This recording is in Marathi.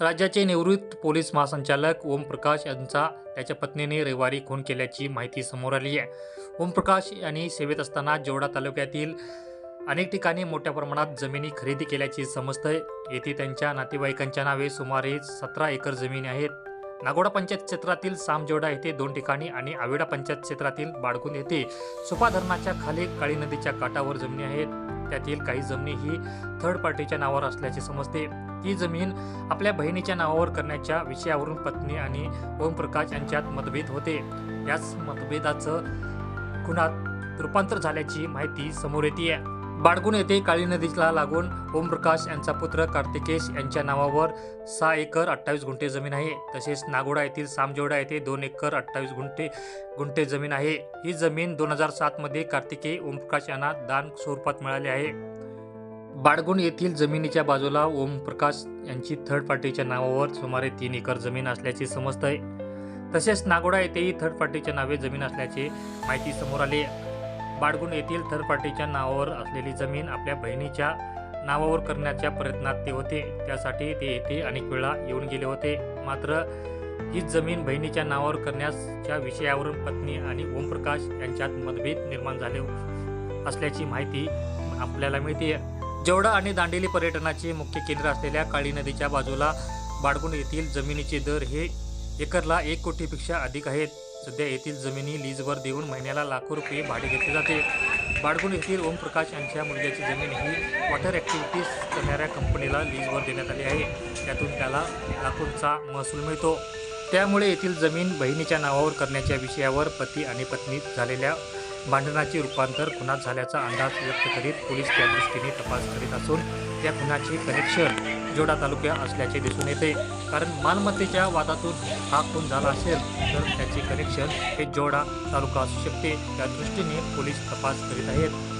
राज्याचे निवृत्त पोलीस महासंचालक ओमप्रकाश यांचा त्याच्या पत्नीने रविवारी खून केल्याची माहिती समोर आली आहे. ओमप्रकाश यांनी सेवेत असताना जेवढा तालुक्यातील अनेक ठिकाणी मोठ्या प्रमाणात जमिनी खरेदी केल्याची समजतंय येथे त्यांच्या नातेवाईकांच्या नावे सुमारे सतरा एकर जमिनी आहेत. नागोडा पंचायत क्षेत्रातील सामजेवडा येथे दोन ठिकाणी आणि आवेडा पंचायत क्षेत्रातील बाडगुंद येथे सुपा धरणाच्या खाली काळी नदीच्या काठावर जमिनी आहेत. त्यातील काही जमिनी ही थर्ड पार्टीच्या नावावर असल्याचे समजते. ती जमीन आपल्या बहिणीच्या नावावर करण्याच्या विषयावरून पत्नी आणि ओमप्रकाश यांच्यात मतभेद होते. याच मतभेदाचं खुनात रूपांतर झाल्याची माहिती समोर येते बाळगुण येथे काळी नदीला लागून ओमप्रकाश यांचा पुत्र कार्तिकेश यांच्या नावावर सहा एकर अठ्ठावीस गुंठे जमीन आहे. तसेच नागोडा येथील सामजेवडा येथे दोन एकर अठ्ठावीस गुंठे गुंठे जमीन आहे. ही जमीन दोन हजार सातमध्ये कार्तिकेय ओमप्रकाश यांना दान स्वरूपात मिळाली आहे. बाळगुण येथील जमिनीच्या बाजूला ओमप्रकाश यांची थर्ड पार्टीच्या नावावर सुमारे तीन एकर जमीन असल्याचे समजत आहे तसेच नागोडा येथेही थर्ड पार्टीच्या नावे जमीन असल्याची माहिती समोर आली. आहे. बाडगुण येथील थर्ड पार्टीच्या नावावर असलेली जमीन आपल्या बहिणीच्या नावावर करण्याच्या प्रयत्नात ते होते. त्यासाठी ते येथे अनेक वेळा येऊन गेले होते. मात्र ही जमीन बहिणीच्या नावावर करण्याच्या विषयावरून पत्नी आणि ओमप्रकाश यांच्यात मतभेद निर्माण झाले असल्याची माहिती आपल्याला मिळते. जेवढा आणि दांडेली पर्यटनाचे मुख्य केंद्र असलेल्या काळी नदीच्या बाजूला बाळगुण येथील जमिनीचे दर हे एकरला एक कोटीपेक्षा अधिक आहेत. सध्या येथील जमिनी लीजवर देऊन महिन्याला लाखो रुपये भाडे घेतले जाते. बाडगुंड येथील ओमप्रकाश यांच्या मुलग्याची जमीन ही वॉटर ॲक्टिव्हिटीज करणाऱ्या कंपनीला लीजवर देण्यात आली आहे. त्यातून त्याला लाखोंचा महसूल मिळतो. त्यामुळे येथील जमीन बहिणीच्या नावावर करण्याच्या विषयावर पती आणि पत्नी झालेल्या भांडणाचे रूपांतर खुनात झाल्याचा अंदाज व्यक्त करीत पोलीस त्या दृष्टीने तपास करीत असून त्या खुनाचे कनेक्शन जोडा तालुक्या असल्याचे दिसून येते. कारण मालमत्तेच्या वादातून हा खून झाला असेल तर त्याचे कनेक्शन हे जोडा तालुका असू शकते. त्या दृष्टीने पोलीस तपास करीत आहेत.